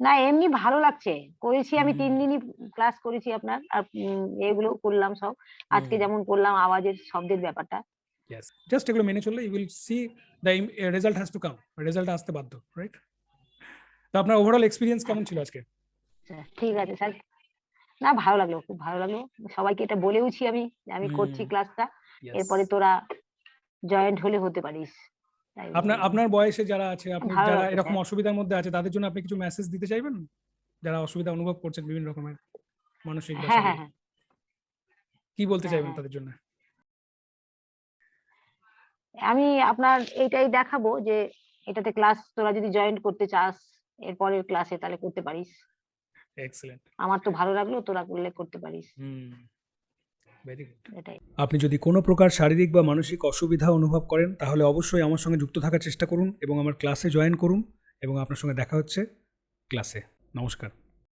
না এমনি ভালো লাগছে। করেছি আমি তিন দিনই ক্লাস করেছি আপনার। আর এগুলো করলাম সব। আজকে যেমন করলাম আওয়াজের শব্দের ব্যাপারটা। ইয়েস জাস্ট এগুলো মেনে চললে you will see the result has to come result আসতে বাধ্য রাইট তো আপনার ওভারঅল এক্সপিরিয়েন্স কেমন ছিল আজকে? আচ্ছা, ঠিক আছে স্যার না ভালো লাগল খুব ভালো লাগল। সবাইকে এটা বলেওছি আমি যে আমি করছি ক্লাসটা এরপরে তোরা জয়েন্ট হলে হতে পারিস। আপনার আপনার বয়সে যারা আছে আপনি যারা এরকম অসুবিধার মধ্যে আছে তাদের জন্য আপনি কিছু মেসেজ দিতে চাইবেন? যারা অসুবিধা অনুভব করছেন বিভিন্ন রকমের মানসিক হ্যাঁ হ্যাঁ হ্যাঁ। কি বলতে হ্যাঁ, চাইবেন হ্যাঁ। তাদের জন্য? আমি আপনার এইটাই দেখাবো যে এটাতে ক্লাস তোরা যদি জয়েন করতে চাস এরপরের ক্লাসে তাহলে করতে পারিস। এক্সেলেন্ট আমার তো ভালো লাগল তোরা করলে করতে পারিস। আপনি যদি কোনো প্রকার শারীরিক বা মানসিক অসুবিধা অনুভব করেন তাহলে অবশ্যই আমার সঙ্গে যুক্ত থাকার চেষ্টা করুন এবং আমার ক্লাসে জয়েন করুন এবং আপনার সঙ্গে দেখা হচ্ছে ক্লাসে। নমস্কার।